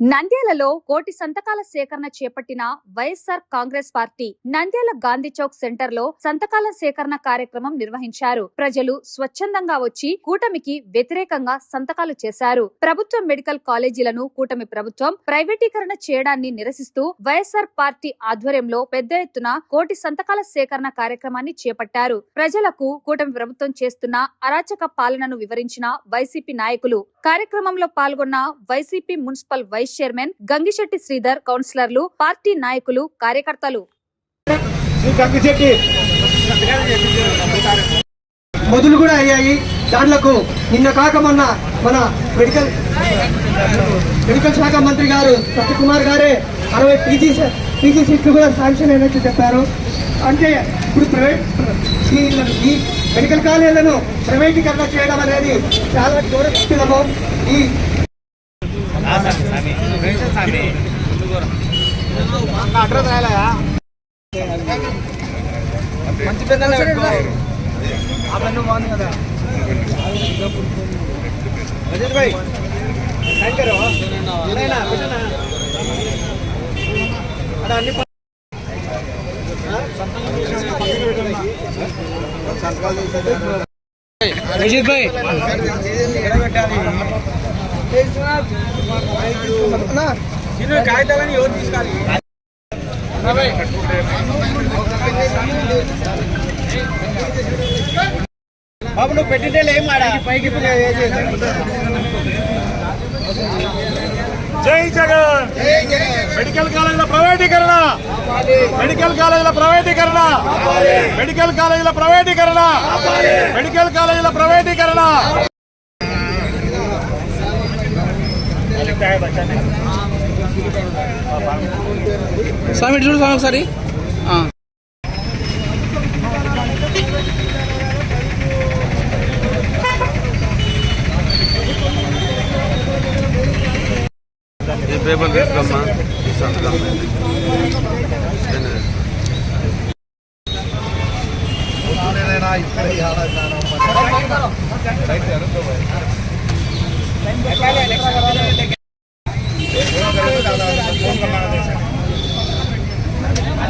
నంద్యాలలో కోటి సంతకాల సేకరణ చేపట్టిన వైఎస్ఆర్ కాంగ్రెస్ పార్టీ నంద్యాల గాంధీ చౌక్ సెంటర్లో సంతకాల సేకరణ కార్యక్రమం నిర్వహించారు. ప్రజలు స్వచ్ఛందంగా వచ్చి కూటమికి వ్యతిరేకంగా సంతకాలు చేశారు. ప్రభుత్వ మెడికల్ కాలేజీలను కూటమి ప్రభుత్వం ప్రైవేటీకరణ చేయడాన్ని నిరసిస్తూ వైఎస్ఆర్ పార్టీ ఆధ్వర్యంలో పెద్ద ఎత్తున కోటి సంతకాల సేకరణ కార్యక్రమాన్ని చేపట్టారు. ప్రజలకు కూటమి ప్రభుత్వం చేస్తున్న అరాచక పాలనను వివరించిన వైసీపీ నాయకులు. కార్యక్రమంలో పాల్గొన్న YCP municipal vice chairman Gangisetti Sridhar కౌన్సిలర్లు పార్టీ నాయకులు కార్యకర్తలు. మొదలు కూడా అయ్యాయి. దాంట్లో నిన్న కాక మొన్న మన మెడికల్ మెడికల్ శాఖ మంత్రి గారు సత్యకుమార్ గారే అరవై పీజీ పీజీ సీట్లు కూడా శాంక్షన్ అయినట్లు చెప్పారు. అంటే ఇప్పుడు ప్రైవేట్ ఈ మెడికల్ కాలేజీలను ప్రైవేటీకరణ చేయడం అనేది చాలా దూరం ఈ మంచి పెద్దనే పెట్టుకో ఆ పెన్ను బాగుంది కదా అజిత్ భాయ్ యాంకర్ అన్ని భాయ్ కాగితాలని ఎవరు తీసుకోవాలి బాబు నువ్వు పెట్టితే ఏం ఆడా పైకి జై జగన్ మెడికల్ కాలేజీల ప్రైవేటీకరణ మెడికల్ కాలేజీల ప్రైవేటీకరణ మెడికల్ కాలేజీల ప్రైవేటీకరణ మెడికల్ కాలేజీల ప్రైవేటీకరణ सकता है स्वामी ज़रूर स्वामी सारी हाँ।